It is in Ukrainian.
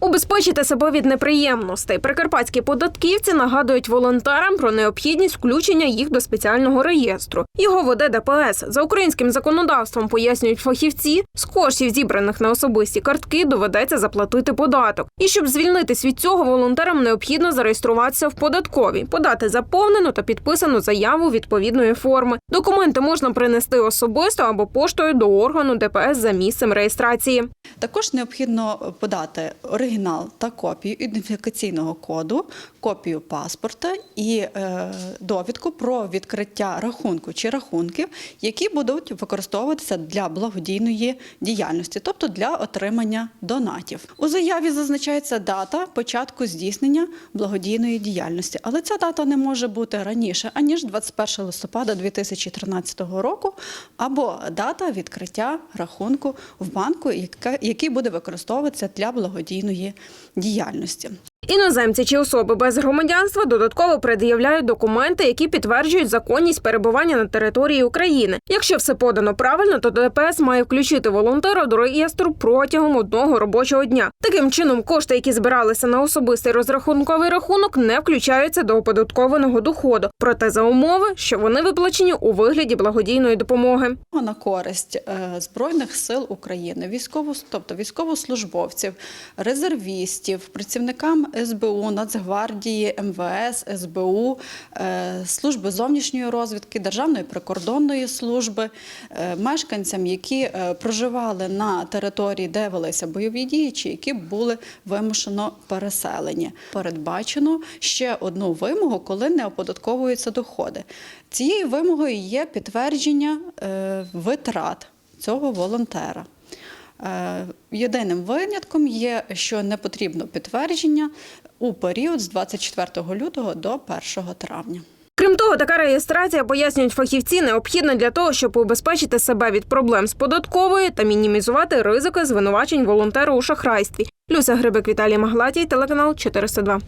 Убезпечити себе від неприємностей. Прикарпатські податківці нагадують волонтерам про необхідність включення їх до спеціального реєстру. Його веде ДПС. За українським законодавством пояснюють фахівці. З коштів, зібраних на особисті картки, доведеться заплатити податок. І щоб звільнитись від цього, волонтерам необхідно зареєструватися в податковій, подати заповнену та підписану заяву відповідної форми. Документи можна принести особисто або поштою до органу ДПС за місцем реєстрації. Також необхідно подати оригінал та копію ідентифікаційного коду, копію паспорта і е, довідку про відкриття рахунку чи рахунків, які будуть використовуватися для благодійної діяльності, тобто для отримання донатів. У заяві зазначається дата початку здійснення благодійної діяльності, але ця дата не може бути раніше аніж 21 листопада 2013 року, або дата відкриття рахунку в банку, який буде використовуватися для благодійної діяльності. Іноземці чи особи без громадянства додатково пред'являють документи, які підтверджують законність перебування на території України. Якщо все подано правильно, то ДПС має включити волонтера до реєстру протягом одного робочого дня. Таким чином, кошти, які збиралися на особистий розрахунковий рахунок, не включаються до оподаткованого доходу, проте за умови, що вони виплачені у вигляді благодійної допомоги. на користь е, збройних сил України, військово, тобто військовослужбовців, резервістів, працівникам СБУ, Нацгвардії, МВС, СБУ, е, служби зовнішньої розвідки, Державної прикордонної служби, е, мешканцям, які е, проживали на території, де велися бойові дії, чи які були вимушено переселені. Передбачено ще одну вимогу, коли не оподатковуються доходи. Цією вимогою є підтвердження витрат цього волонтера. Е, Єдиним винятком є, що не потрібно підтвердження у період з 24 лютого до 1 травня. Крім того, така реєстрація, пояснюють фахівці, необхідна для того, щоб убезпечити себе від проблем з податковою та мінімізувати ризики звинувачень волонтеру у шахрайстві. Люся Грибик, Віталій Маглатій, телеканал 402.